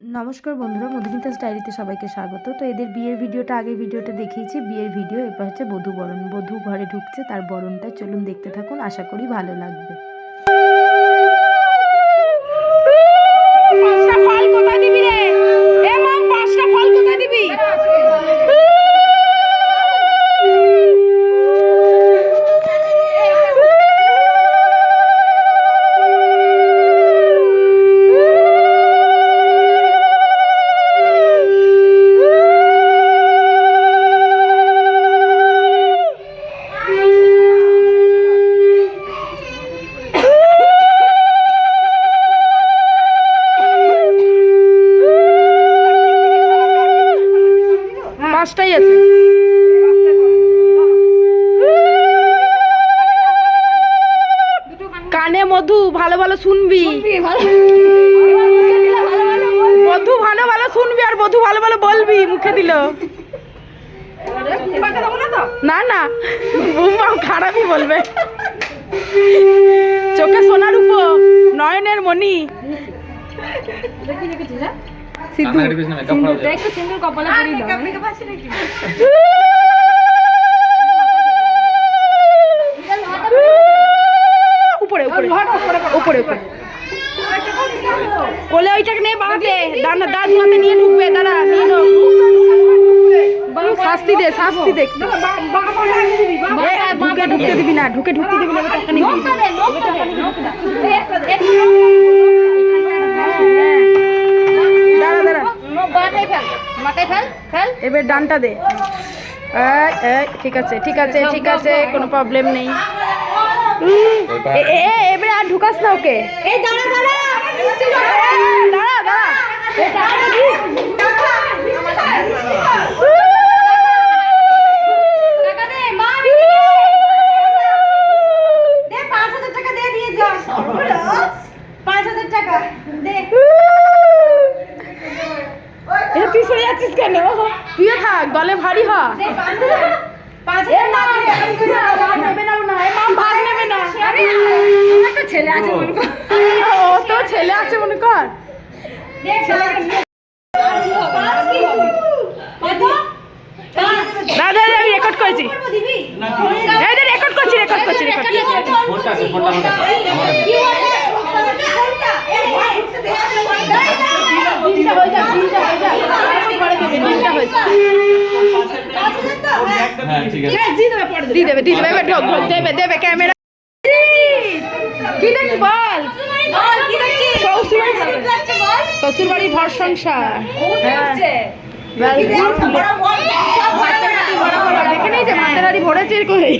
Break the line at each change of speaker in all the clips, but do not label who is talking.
নমস্কার বন্ধুরা মধুমিতাস ডায়েরিতে সবাইকে স্বাগত। তো এদের বিয়ের ভিডিওটা আগে ভিডিওটা দেখিয়েছি। বিয়ের ভিডিও এরপর হচ্ছে বধূ বরণ। বধূ ঘরে ঢুকছে, তার বরণটা চলুন দেখতে থাকুন। আশা করি ভালো লাগবে।
কানে মধু ভালো ভালো শুনবি মধু ভালো ভালো শুনবি আর মধু ভালো ভালো বলবি মুখে দিল না না বৌমা খারাপই বলবে চোখে সোনার উপ নয়নের মণি
একটু কপালে পরিয়ে দাও
উপরে উপরে উপরে উপরে। কোলে ওইটাকে নিয়ে বাঁধে দানা দাঁত হাতে নিয়ে ঢুকবে দাঁড়া নিয়ে শাস্তি দে শাস্তি দে। ঢুকে ঢুকতে দিবি না ঢুকে ঢুকতে দিবি না এবার ডানটা দে। এই, এই, ঠিক আছে ঠিক আছে ঠিক আছে কোনো প্রবলেম নেই। এ, এবারে আর ঢুকাস না ওকে। দাঁড়া দাঁড়া টাকাটা দিস। এ, তুই সরে যাচ্ছিস কেন? তুইও থাক গলে ভারী হ। এ, না, ভাগ নেবে না। ও।
ছেলে আছে
তো ছেলে আছে মনে কর। দাদা দাদা আমি রেকর্ড করেছি। রেকর্ড করছি রেকর্ড করছি রেকর্ড করছি
ফোনটা আছে ফোনটা আমার কাছে আমার কাছে।
তিনটা হয়ে যাক তিনটা হয়ে যাক পরে দেবে তিনটা হয়ে যাক
হ্যাঁ ঠিক আছে
দিয়ে দেবে দিয়ে দেবে। এবার ঢোক ঢোক দেবে দেবে ক্যামেরা। কি দেখছি বল? শ্বশুর শ্বশুর বাড়ি ঘর সংসার। দেখে নেই যে ভরেছে কই?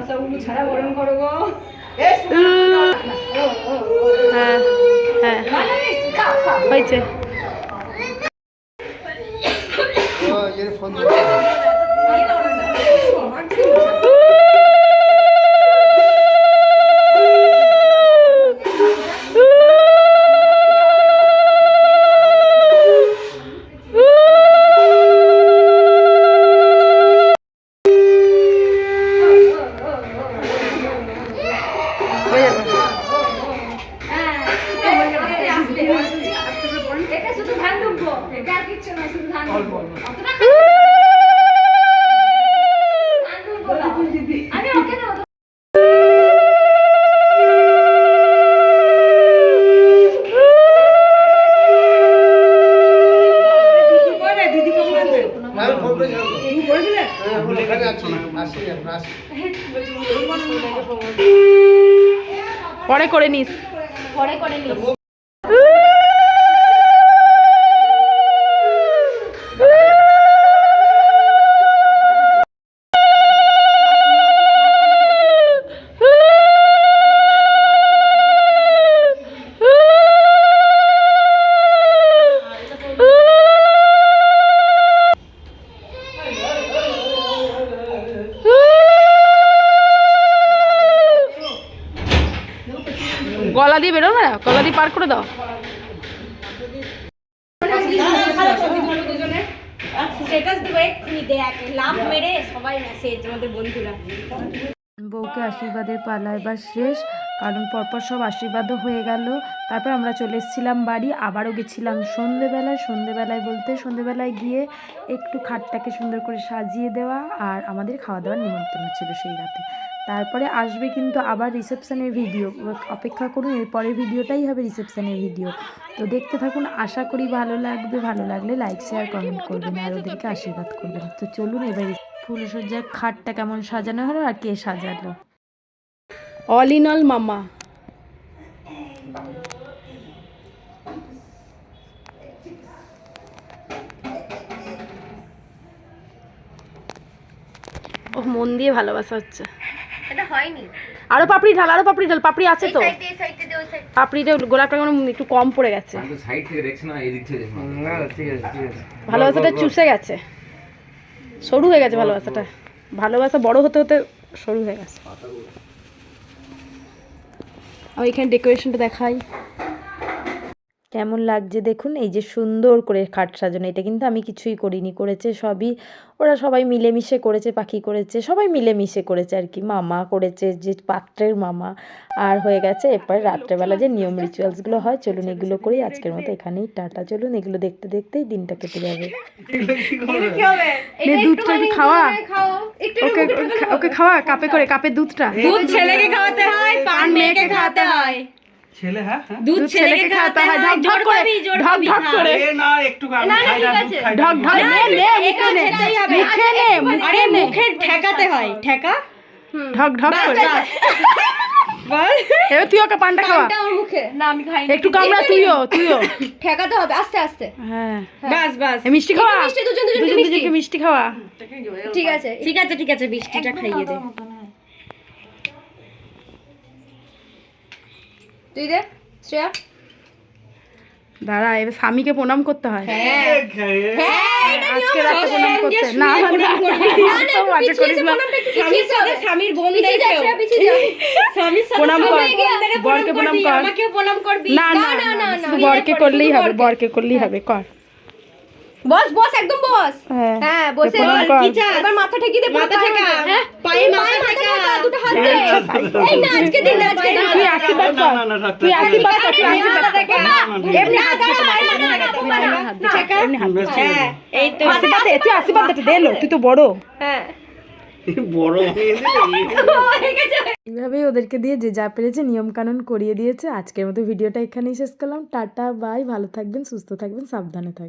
তোমরা সব উলু ছাড়া বরণ করো গো
হ্যাঁ হ্যাঁ হয়েছে হয়ে
কিচ্ছু না শুধু ধান অতটা। আমি ওকে দেবো।
পরে করে নিস।
পরে করে নিস।
দিয়ে বেরোবে না? গলা দিয়ে পার করে দাও।
বউকে আশীর্বাদের পালা এবার শেষ, কারণ পরপর সব আশীর্বাদও হয়ে গেল। তারপর আমরা চলে এসেছিলাম বাড়ি, আবারও গেছিলাম সন্ধেবেলায়। সন্ধেবেলায় বলতে সন্ধেবেলায় গিয়ে একটু খাটটাকে সুন্দর করে সাজিয়ে দেওয়া আর আমাদের খাওয়া দাওয়ার নিমন্ত্রণ ছিল সেই রাতে। তারপরে আসবে কিন্তু আবার রিসেপশনের ভিডিও। অপেক্ষা করুন এরপরের ভিডিওটাই হবে রিসেপশনের ভিডিও। তো দেখতে থাকুন আশা করি ভালো লাগবে। ভালো লাগলে লাইক শেয়ার কমেন্ট করবেন আর ওদেরকে আশীর্বাদ করবেন। তো চলুন এবার ফুলসজ্জার খাটটা কেমন সাজানো হলো আর কে সাজালো?
অল ইন অল মামা। ও মন দিয়ে ভালোবাসা হচ্ছে।
এটা হয়নি।
আরও পাপড়ি ঢাল আরও পাপড়ি ঢাল পাপড়ি আছে তো? পাপড়িটা গোলাপটা কেমন একটু কম পড়ে গেছে।
সাইড থেকে দেখছি না এই দিক থেকে না। ঠিক আছে ঠিক আছে।
ভালোবাসাটা চুষে গেছে। সরু হয়ে গেছে ভালোবাসাটা। ভালোবাসা বড় হতে হতে সরু হয়ে গেছে। আমি এখানে ডেকোরেশনটা দেখাই।
কেমন লাগছে দেখুন এই যে সুন্দর করে খাট সাজানো এটা কিন্তু আমি কিছুই করিনি করেছে সবই ওরা সবাই মিলেমিশে করেছে পাখি করেছে সবাই মিলেমিশে করেছে আর কি মামা করেছে যে পাত্রের মামা আর হয়ে গেছে এরপর রাত্রেবেলা যে নিয়ম রিচুয়ালসগুলো হয় চলুন এগুলো করেই আজকের মতো এখানেই টাটা চলুন এগুলো দেখতে দেখতেই দিনটা কেটে যাবে।
দুধটা খাওয়া।
খাও
ওকে ওকে খাওয়া কাপে করে কাপে দুধটা।
দুধ ছেলেকে খাওয়াতে হয় পান মেয়েকে খাওয়াতে
ছেলে হ্যাঁ হ্যাঁ।
দুধ ছেলেকে খাওয়াতে হয়।
ঢক ঢক করে ঢক ঢক করে।
না একটু
না,
না
ঠিক আছে।
ঢক ঢক
নে
নে মুখে নে মুখে নে মুখে
ঠেকাতে হয়। ঠেকা?
ঢক ঢক করে। এবার তুই ওকে পানটা খাওয়া।
পানটা ওর মুখে। না আমি খাই
একটু কামড়া তুইও তুইও।
ঠেকাতে হবে আস্তে আস্তে।
হ্যাঁ।
বাস বাস।
মিষ্টি খাওয়া?
মিষ্টি দুজন
দুজন
মিষ্টি।
খাওয়া।
ঠিক আছে ঠিক আছে ঠিক আছে বৃষ্টিটা খাইয়ে দে। তুই দে শ্রেয়া।
দাঁড়া এবার স্বামীকে প্রণাম করতে হয়।
হ্যাঁ।
আজকে রাতে প্রণাম করতে। না
স্বামীর
প্রণাম কর। বরকে প্রণাম কর। না না না বরকে করলেই হবে বরকে। করলেই হবে কর।
বস বস একদম বস
হ্যাঁ
হ্যাঁ বসে এবার মাথা ঠেকিয়ে দে মাথা ঠেকা হ্যাঁ পায়ে মাথা ঠেকা দুটো হাত দে এই না আজকে দিন না আজকে দিন
তুই আশীর্বাদ কর
না, না, থাক,
তুই
থাক,
আশীর্বাদ কর তুই আশীর্বাদ এমনি হাত দে, এমনি হাত দে।
হ্যাঁ এই তো
আশীর্বাদ দে, তুই আশীর্বাদ দে, দে লো, তুই তো বড়
হ্যাঁ
বড় হয়ে গেছে
এইভাবেই ওদেরকে দিয়ে যে যা পেরেছে নিয়মকানুন করিয়ে দিয়েছে আজকের মতো ভিডিওটা এখানেই শেষ করলাম টাটা বাই ভালো থাকবেন সুস্থ থাকবেন সাবধানে থাকবেন